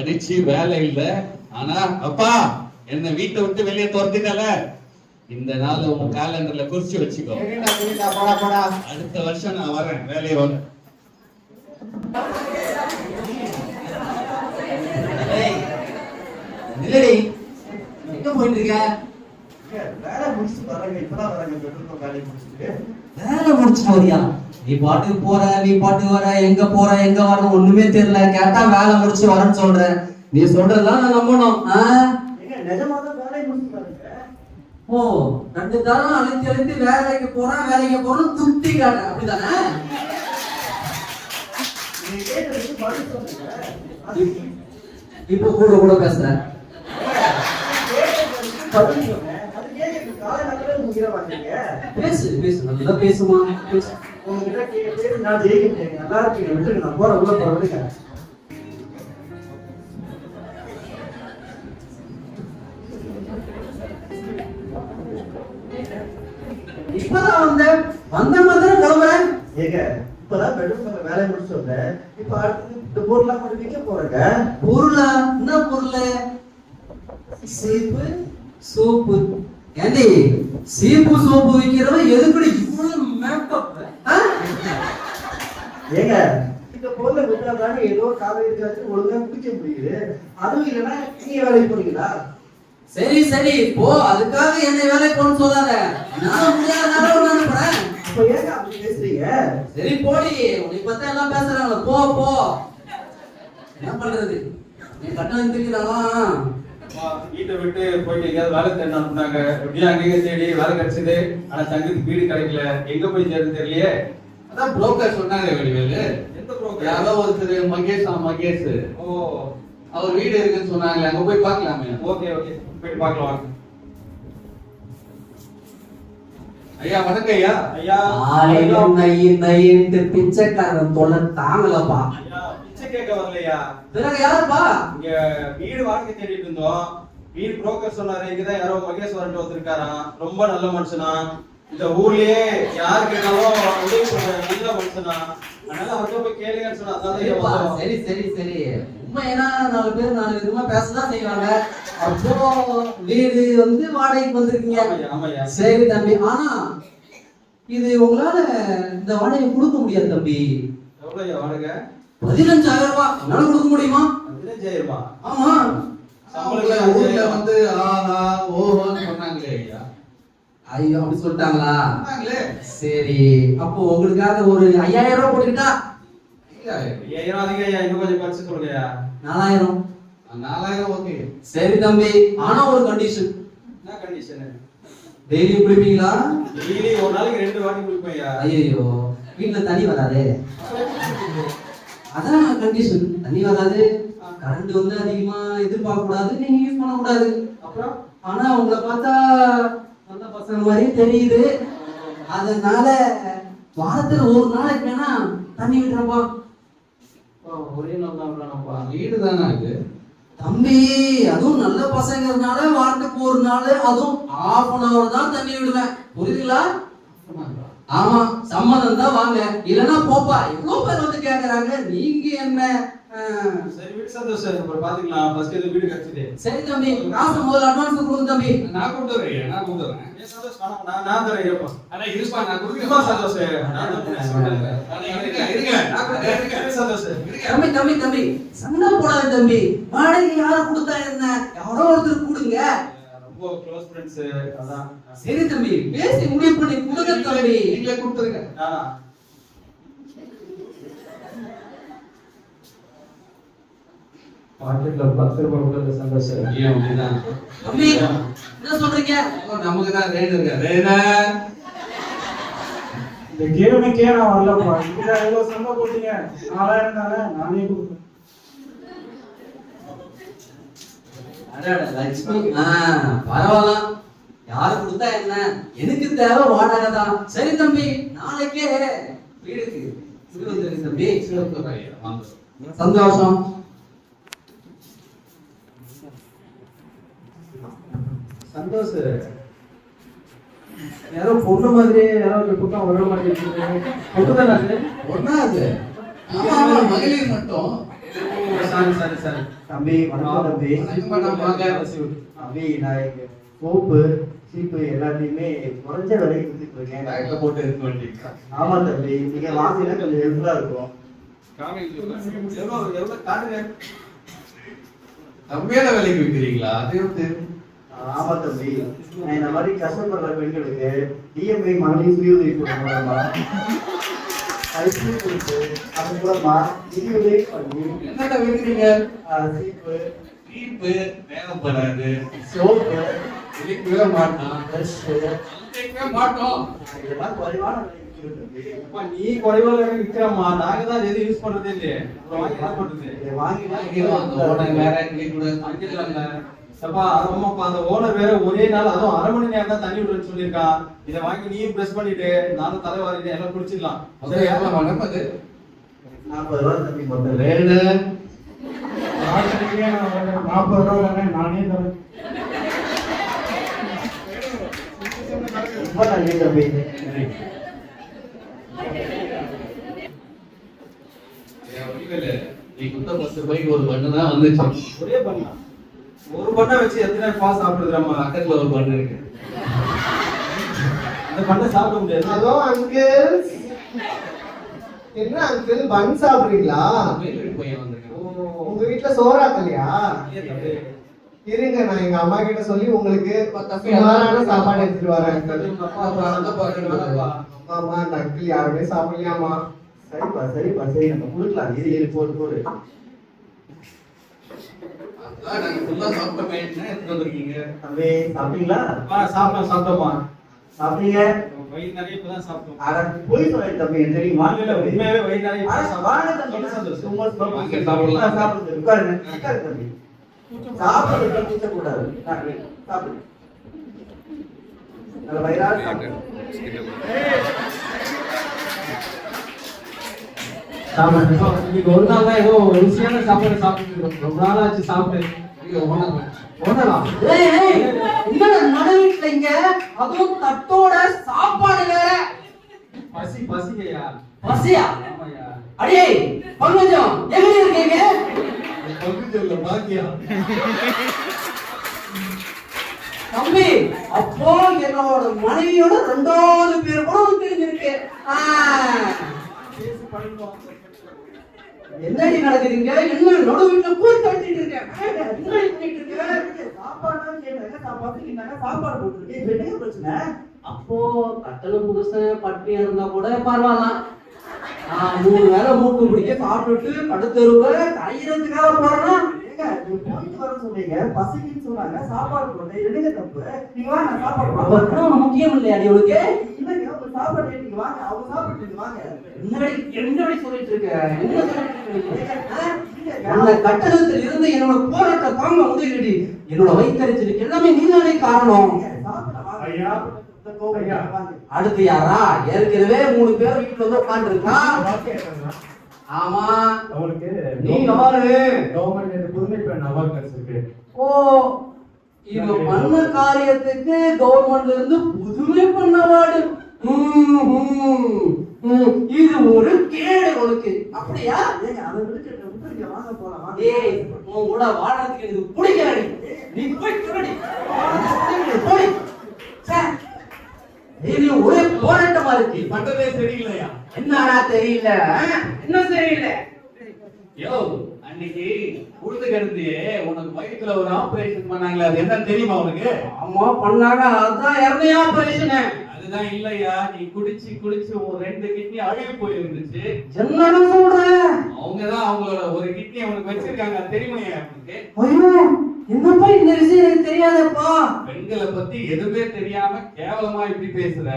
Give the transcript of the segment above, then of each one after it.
படிச்சு வேலை இல்ல. ஆனா அப்பா என்ன வீட்டை விட்டு வெளியே துரத்தினால இந்த நாள் உங்க காலண்டர்ல குறிச்சு வச்சுக்கோ. அடுத்த வருஷம் நான் வரேன் வேலையை வரேன் ஏய், எங்க போயிட்டு இருக்க? வேலை முடிச்சுட்டு வராங்க இப்பதான் வராங்க பெட்ரோல் வேலையை முடிச்சுட்டு. வேலை முடிச்சுட்டு வரியா? நீ பாட்டுக்கு போற நீ பாட்டுக்கு வர எங்க போற எங்க வர ஒண்ணுமே தெரியல. கேட்டா வேலை முடிச்சு வரேன்னு சொல்ற. நீ சொல்றதெல்லாம் நான் நம்பணும். ஓ ரெண்டு தரம் அழைத்து அழைத்து வேலைக்கு போறேன் வேலைக்கு போறேன் துப்தி காட்ட அப்படிதானே? இப்போ கூட கூட பேசுறேன். காலை நகரவே முகிற வாங்க பேசு. பேசு நல்லா பேசுமா? பேசு. உங்ககிட்ட கே- பேசி நான் ஜெயிக்கிட்டேன் நல்லா இருக்கீங்க. விட்டுருங்க. நான் போற உள்ள போற விடுங்க இப்பதான் வந்தேன் வந்த மாதிரி கிளம்புறேன். ஏங்க இப்பதான் வேலையை முடிச்சு வந்தேன். இப்ப அடுத்து இந்த பொருள்லாம் கொண்டு விற்க போறேங்க. பொருளா என்ன பொருள் சீப்பு சோப்பு. ஏண்டி? சீப்பு சோப்பு விக்கிறவன் எதுக்குடி இவ்வளவு மேக்கப்? ஏங்க இந்த பொருளை விட்டாதானே ஏதோ காலை இருக்காச்சு ஒழுங்கா குடிக்க முடியுது. அதுவும் இல்லைன்னா நீங்க வேலைக்கு போறீங்களா? சரி சரி போ. அதுக்காக என்னை வேலைக்கு போன்னு சொல்லாத. நான் முடியாதனால ஒண்ணு அனுப்புறேன். அப்ப ஏங்க அப்படி பேசுறீங்க? சரி போடி. உன்னை பத்தி எல்லாம் பேசுறாங்கள போ போ. என்ன பண்றது? நீ கட்டணம் திரிக்கிறானா அம்மா, வீட்டை விட்டு போயிட்டு எங்கேயாவது வேலை தேடினா அனுப்புனாங்க எப்படியும் அங்கங்க தேடி வேலை கிடைச்சது. ஆனா தங்கத்துக்கு வீடு கிடைக்கல. எங்க போய் தேடுன்னு தெரியலையே. அதான் புரோக்கர் சொன்னாங்க வெளிவேலு எந்த broker? யாரோ ஒருத்தர் மகேஷ் ஆ மகேஷ். ஓ. அவர் வீடு இருக்குன்னு சொன்னாங்களே அங்க போய் பார்க்கலாமே. Okay okay. போயிட்டு பார்க்கலாம் வாங்க. ஐயா வணக்கம் ஐயா. ஐயா. ஆலையில நையின் நையின்ட்டு பிச்சைக்காரன் தொல்லை தாங்கலப்பா. கேட்க வரலையா பிறகு யாருப்பா? இங்க வீடு வாடகை தேடிட்டு இருந்தோம். வீடு புரோக்கர் சொன்னாரு இங்கதான் யாரோ மகேஸ்வரன் வந்திருக்காராம் ரொம்ப நல்ல மனுஷனா. இந்த ஊர்லயே யாரு கேட்டாலும் உதவி பண்ற நல்ல மனுஷனா. அதனால அவர்கிட்ட போய் கேளுங்கன்னு சொன்னா. சரி சரி சரி. உண்மையா நாலு பேர் நாலு விதமா பேசதான் செய்வாங்க. அப்போ வீடு வந்து வாடகைக்கு வந்திருக்கீங்க. சரி தம்பி. ஆனா இது உங்களால இந்த வாடகை கொடுக்க முடியாது தம்பி. எவ்வளவு வாடகை? பதினஞ்சாயிரம் ரூபாய் உன்னால கொடுக்க முடியுமா? பதினஞ்சாயிரமா ஆமா. அவங்க ஊர்ல வந்து ஆஹா ஓஹோன்னு சொன்னாங்களே ஐயா. ஐயோ அப்படி சொல்லிட்டாங்களா? சரி அப்போ உங்களுக்காக ஒரு ஐயாயிரம் ரூபாய் போட்டுக்கிட்டா? ஐயாயிரம். அதிகம் ஐயா இன்னும் கொஞ்சம் குறைச்சு சொல்லுங்கய்யா நாலாயிரம். நாலாயிரம் ஓகே. சரி தம்பி ஆனா ஒரு கண்டிஷன் என்ன கண்டிஷனு டெய்லி குளிப்பீங்களா? டெய்லி ஒரு நாளைக்கு ரெண்டு வாட்டி குளிப்பேன் ஐயா. வீட்ல தண்ணி வராதே. அதான் கண்டிஷன் தண்ணி வராது கரண்ட் வந்து அதிகமா எதிர்பார்க்க கூடாது நீங்க யூஸ் பண்ண கூடாது அப்புறம் ஆனா உங்களை பார்த்தா நல்ல பசங்க மாதிரி தெரியுது. அதனால வாரத்துல ஒரு நாளைக்கு வேணா தண்ணி விட்டுறப்பா. ஒரே நாள் தான் விடணும்ப்பா. வீடு தானே இது தம்பி அதுவும் நல்ல பசங்கிறதுனால வாரத்துக்கு ஒரு நாள் அதுவும் ஆஃப் அன் அவர் தான் தண்ணி விடுவேன். புரியுதுங்களா? ஆமா சம்மதம் தான் வாங்க. இல்லனா போப்பா. எவ்வளவு பேர் வந்து கேக்குறாங்க? நீங்க என்ன? சரி வீடு சந்தோஷம் அப்புறம் பாத்துக்கலாம். ஃபர்ஸ்ட் இது வீடு கிடைச்சது சரி தம்பி. காசு முதல்ல அட்வான்ஸ் கொடுங்க தம்பி. நான் கொண்டு வரேன். நான் கொண்டு வரேன். நான் நான் தரேன் இருப்பா. ஆனா இருப்பா. நான் இருப்பா கொடுக்குறேன் சந்தோஷம். நான் கொடுக்குறேன், சந்தோஷம். இருங்க. தம்பி தம்பி தம்பி. சண்டை போடாத தம்பி. வாடகை யாரு கொடுத்தா என்ன? யாரோ ஒருத்தர் கொடுங்க. ரொம்ப க்ளோஸ் ஃப்ரெண்ட்ஸ் அதான். சரி தம்பி பேசி முடிவு பண்ணி கொடுங்க தம்பி. நீங்களே கொடுத்துருங்க. பாக்கெட்ல பத்து ரூபாய் சந்தோஷம் ஏன் அப்படிதான். தம்பி என்ன சொல்றீங்க? நமக்கு தான் ரேடு இருக்கு? ரேடா இந்த கேளுக்கே நான் வரலப்பா. இதுல எவ்வளவு சண்டை போட்டீங்க? நாலாயிரம் தானே? நானே கொடுப்பேன் பரவாயில்ல. யாரு கொடுத்தா என்ன? எனக்கு தேவை வாடகை தான். சரி தம்பி நாளைக்கே வீடுக்கு தம்பி. சந்தோஷம். சந்தோஷ் யாரோ பொண்ணு மாதிரி யாரோ ஒரு பக்கம் வர மாட்டேங்குது பொண்ணு தானே அது? ஒண்ணா அது. மகளிர் மட்டும். சரி சரி சரி. தம்பி வணக்கம் தம்பி. தம்பி நான் இங்க சோப்பு சீப்பு எல்லாத்தையுமே குறைஞ்ச விலைக்கு கொடுத்துட்டு இருக்கேன். போட்டு எடுத்து வண்டிங்க ஆமா தம்பி நீங்க வாங்கினா கொஞ்சம் ஹெல்ப்ஃபுல்லா இருக்கும். கம்மியான விலைக்கு விற்கிறீங்களா அது வந்து ஆமா தம்பி. நான் இந்த மாதிரி கஷ்டப்படுற பெண்களுக்கு டிஎம்ஐ மகளிர் சுய உதவி ஐஸ்கிரீம் கொடுத்து அது மூலமா பண்ணி என்னென்ன விற்கிறீங்க சீப்பு சோப்பு விற்கவே மாட்டான் ப்ரஷ் மாட்டோம் இதெல்லாம் குறைவான நீ குறைவா நாங்க தான் எது யூஸ் பண்றதே இல்லையே வாங்கி என்ன பண்றது இதை வேற கிளிக் கூட வாங்கிடலாம்ல. அப்பா, ஆமாப்பா, அந்த ஓனர் வேற ஒரே நாள் அதுவும் அரை மணி நேரம் தான் தண்ணி விடுறேன்னு சொல்லியிருக்கான். இதை வாங்கி நீயும் பிரஷ் பண்ணிட்டு நானும் தலைவாரிட்டு எல்லாம் குடிச்சிடலாம் அது எவ்வளவு வரும் அது? நாற்பது ரூபா தம்பி மொத்தம் ரேடு நாற்பது ரூபா தானே நானே தரேன். ரொம்ப நன்றி தம்பி. நீ குத்த பத்து ரூபாய்க்கு ஒரு பண்ணு தான் வந்துச்சு. ஒரே பண்ணா ஒரு பண்ணை வச்சு எத்தனை பாஸ் சாப்பிடுறோம்மா பக்கத்துல ஒரு பண்ணு இருக்கு. அந்த பண்ணை சாப்பிட முடியாது. ஹலோ அங்கிள் என்ன அங்கிள் பன் சாப்பிடுறீங்களா? உங்க வீட்ல சோறாக்கலையா? இருங்க நான் எங்க அம்மா கிட்ட சொல்லி உங்களுக்கு சுமாரான சாப்பாடு எடுத்துட்டு வரேன் அப்புறம் அந்த நக்கில் யாருமே சாப்பிடலையாமா சரிப்பா சரிப்பா சரி நம்ம கொடுக்கலாம். இது இது போடு போடு. தெரியுமா. உண்மையாவே வயிறு நிறைய சாப்பிடுங்க. சாப்பிடுறது கூச்சக்கூடாது. ஆ, சாப்பிடு. நல்ல வயிறார சாப்பிடு. இப்போ இன்னைக்கு ஒரு நாள் தான் ஏதோ ருசியான சாப்பாடு சாப்பிட்டு ரொம்ப நாள் ஆச்சு சாப்பிட்டு ஐயோ, ஓனர் ஒண்ணா ஏய், ஏய், என்னடா நடு வீட்டுல இங்க. அதுவும் தட்டோட சாப்பாடு வேற. பசி பசியா? ஆமாய்யா. அடியே பங்கஜம் எங்க இருக்கீங்க? பகுதியில் பாக்கியம் தம்பி அப்போ என்னோட மனைவியோட ரெண்டாவது பேர் கூட தெரிஞ்சிருக்கு. என்னடி நடக்குதுங்க? என்ன நடு வீட்டுல கூட்டு தட்டிட்டு இருக்கேன் சாப்பாடுதான் கேட்டாங்க, சாப்பாடு? சாப்பாடு போட்டிருக்கேன். என்னங்க பிரச்சனை? அப்போ கட்டண புருஷன் பட்டினியா இருந்தா கூட பரவாயில்ல. மூணு வேளை மூக்கு பிடிக்க சாப்பிட்டுட்டு கடுத்தருவ கரையிறதுக்காக போறேன்னா? போயிட்டு வரேன்னு சொன்னீங்க, பசிக்குன்னு சொன்னாங்க, சாப்பாடு போட்டேன். என்னங்க தப்பு? நீங்க சாப்பாடு முக்கியம் இல்லையா அடி உனக்கு? இல்லைங்க, உங்க சாப்பாடு நீங்க வாங்க, அவங்க சாப்பிட்டு நீங்க வாங்க. என்னடி என்னடி சொல்லிட்டு இருக்க? என்ன இருக்க கட்டணத்தில் இருந்து என்னோட போராட்ட தாங்க உதவிடி என்னோட வயிற்றுச்சலுக்கு எல்லாமே நீதானே காரணம். அடுத்து யாரா? ஏற்கனவே மூணு பேர் வீட்டுல வந்து உட்காந்துருக்கா ஆமா. அவனுக்கு நீ யாரு கவர்மெண்ட் புதுமை பெண் அவார்ட் கிடைச்சிருக்கு ஓ இவங்க பண்ண காரியத்துக்கு கவர்மெண்ட்ல இருந்து புதுமை பண்ண அவார்டு. இது ஒரு கேடு உனக்கு. அப்படியா? ஏங்க, அதை விட்டுட்டு விட்டுருங்க, வாங்க போலாம். ஏய் உன் கூட வாழறதுக்கு எனக்கு பிடிக்கலடி நீ. போய் போடி ச்சே. ஏய், நீ ஒரே போராட்டமா இருக்கு. பண்றதே சரியில்லையா? என்னடா தெரியல? என்ன தெரியல? யோ அன்னைக்கு உழுது கிடந்தியே உனக்கு வயித்துல ஒரு ஆபரேஷன் பண்ணாங்களே அது என்ன தெரியுமா உனக்கு? ஆமா பண்ணாங்க. அதான் இறந்தையா ஆபரேஷன் அதுதான் இல்லையா? நீ குடிச்சு குடிச்சு உன் ரெண்டு கிட்னி அழுகி போயிருந்துச்சு. என்னடா சொல்ற? அவங்கதான் அவங்களோட ஒரு கிட்னி உனக்கு வச்சிருக்காங்க. தெரியுமையா உனக்கு ஐயோ என்னப்பா இந்த விஷயம் எனக்கு தெரியாதப்பா? பெண்களை பத்தி எதுவுமே தெரியாம கேவலமா இப்படி பேசுற.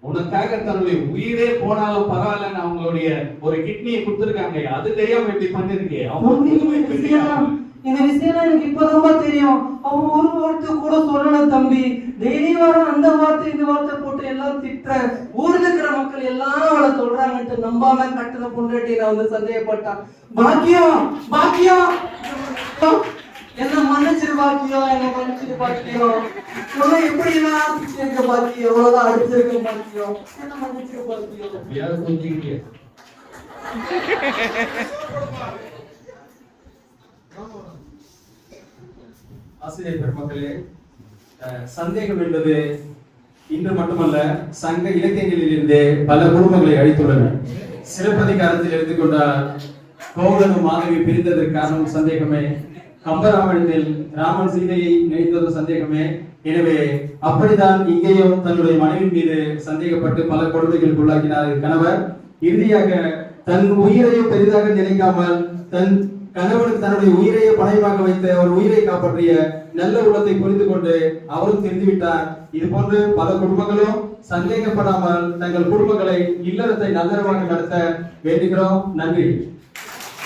உனக்காக தன்னுடைய உயிரே போனாலும் பரவாயில்லன்னு அவங்களுடைய ஒரு கிட்னியை கொடுத்துருக்காங்க. அது தெரியாம இப்படி பண்ணிருக்கே. அவங்க இந்த? விஷயம் எனக்கு இப்பதான் தெரியும். அவன் ஒரு வார்த்தை கூட சொல்லல தம்பி. டெய்லி வர அந்த வார்த்தை இந்த வார்த்தை போட்டு எல்லாம் திட்டுற ஊர்ல இருக்கிற மக்கள் எல்லாம் அவளை சொல்றாங்கன்ட்டு நம்பாம கட்டுன பொண்டாட்டி நான் வந்து சந்தேகப்பட்டான் பாக்கியம் பாக்கியம். என்ன மன்னிச்சிரு பாக்கியம் என்ன மன்னிச்சிரு பாக்கியம். உன்னை எப்படி எல்லாம் அடிச்சிருக்க பாக்கியம் எவ்வளவுதான் அடிச்சிருக்க பாக்கியம். என்ன மன்னிச்சிரு பாக்கியம்? ஆசிரியர் பெருமக்களே சந்தேகம் என்பது இன்று மட்டுமல்ல சங்க இலக்கியங்களில் இருந்தே பல குடும்பங்களை அழித்துள்ளன. சிலப்பதிகாரத்தில் எடுத்துக்கொண்டால் கோவலனும் மாதவி பிரிந்ததற்கு காரணம் சந்தேகமே. கம்பராமாயணத்தில் ராமன் சீதையை நினைத்ததும் சந்தேகமே. எனவே அப்படித்தான் இங்கேயும் தன்னுடைய மனைவி மீது சந்தேகப்பட்டு பல கொடுமைகளுக்கு உள்ளாக்கினார் கணவர். இறுதியாக தன் உயிரையே பெரிதாக நினைக்காமல் தன் கணவனுக்கு தன்னுடைய உயிரையே பணயமாக வைத்த ஒரு உயிரை காப்பாற்றிய நல்ல உள்ளத்தை புரிந்து கொண்டு அவரும் தெரிந்துவிட்டார் இது போன்று பல குடும்பங்களும் சந்தேகப்படாமல் தங்கள் குடும்பங்களை இல்லறத்தை நல்லறமாக நடத்த வேண்டுகிறோம். நன்றி.